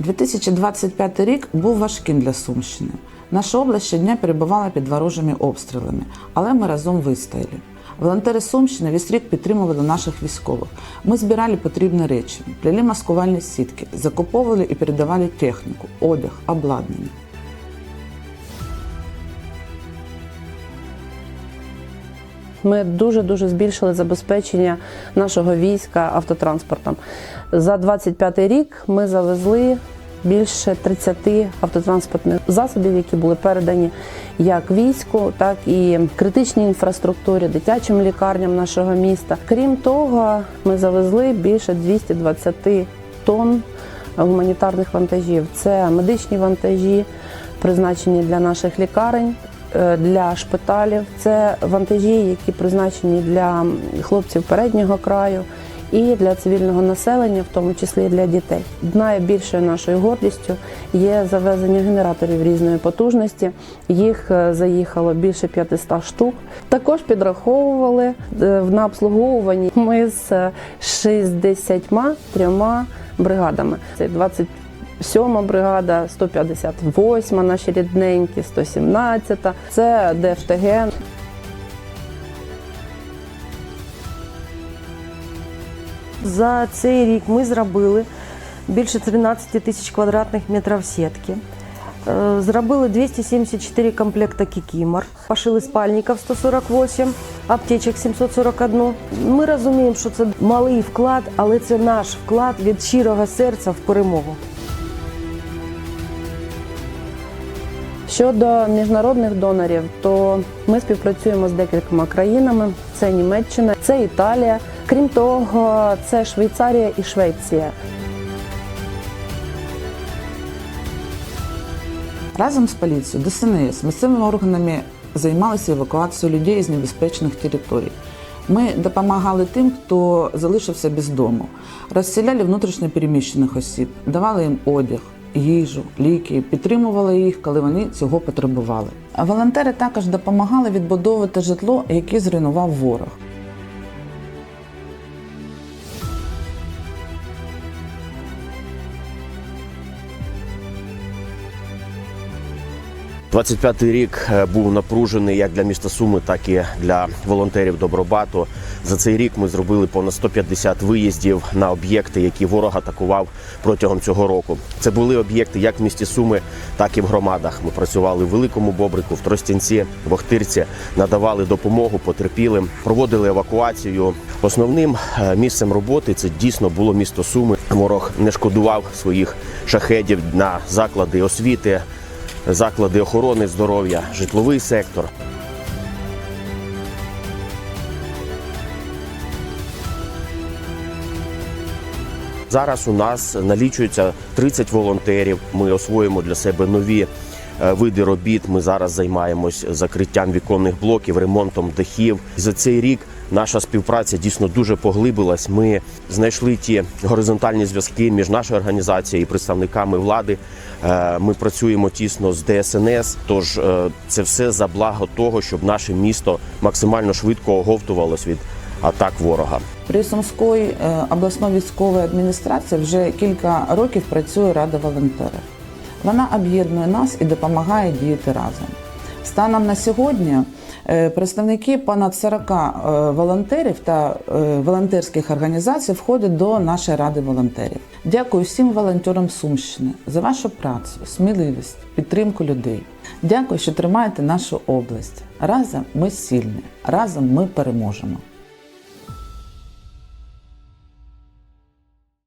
2025 рік був важким для Сумщини. Наша область щодня перебувала під ворожими обстрілами, але ми разом вистояли. Волонтери Сумщини весь рік підтримували наших військових. Ми збирали потрібні речі, плели маскувальні сітки, закуповували і передавали техніку, одяг, обладнання. Ми дуже дуже збільшили забезпечення нашого війська автотранспортом. За 25 рік ми завезли більше 30 автотранспортних засобів, які були передані як війську, так і критичній інфраструктурі, дитячим лікарням нашого міста. Крім того, ми завезли більше 220 тонн гуманітарних вантажів. Це медичні вантажі, призначені для наших лікарень, для шпиталів. Це вантажі, які призначені для хлопців переднього краю і для цивільного населення, в тому числі і для дітей. Найбільшою нашою гордістю є завезення генераторів різної потужності. Їх е, заїхало більше 500 штук. Також підраховували е, на обслуговуванні ми з е, 63 бригадами. Це 20 Сьома бригада, 158 наші рідненькі, 117 Це ДФТГ. За цей рік ми зробили більше 13 тисяч квадратних метрів сітки. Е, Зробили 274 комплекта кікімор, пошили спальників 148, аптечок 741. Ми розуміємо, що це малий вклад, але це наш вклад від щирого серця в перемогу. Щодо міжнародних донорів, то ми співпрацюємо з декількома країнами: це Німеччина, це Італія. Крім того, це Швейцарія і Швеція. Разом з поліцією, ДСНС, місцевими органами займалися евакуацією людей з небезпечних територій. Ми допомагали тим, хто залишився без дому, розселяли внутрішньо переміщених осіб, давали їм одяг, їжу, ліки, підтримували їх, коли вони цього потребували. Волонтери також допомагали відбудовувати житло, яке зруйнував ворог. – 25-й рік е, був напружений як для міста Суми, так і для волонтерів Добробату. За цей рік ми зробили понад 150 виїздів на об'єкти, які ворог атакував протягом цього року. Це були об'єкти як в місті Суми, так і в громадах. Ми працювали в Великому Бобрику, в Тростянці, в Охтирці, надавали допомогу потерпілим, проводили евакуацію. Основним е, місцем роботи це дійсно було місто Суми. Ворог не шкодував своїх шахедів на заклади освіти заклади охорони здоров'я, житловий сектор. Зараз у нас налічується 30 волонтерів. Ми освоїмо для себе нові види робіт. Ми зараз займаємось закриттям віконних блоків, ремонтом дахів. За цей рік наша співпраця дійсно дуже поглибилась. Ми знайшли ті горизонтальні зв'язки між нашою організацією і представниками влади. Е, Ми працюємо тісно з ДСНС. Тож е, це все за благо того, щоб наше місто максимально швидко оговтувалось від атак ворога. При Сумської е, обласної військової адміністрації вже кілька років працює Рада волонтерів. Вона об'єднує нас і допомагає діяти разом. Станом на сьогодні е, представники понад 40 е, волонтерів та е, волонтерських організацій входять до нашої ради волонтерів. Дякую всім волонтерам Сумщини за вашу працю, сміливість, підтримку людей. Дякую, що тримаєте нашу область. Разом ми сильні, разом ми переможемо.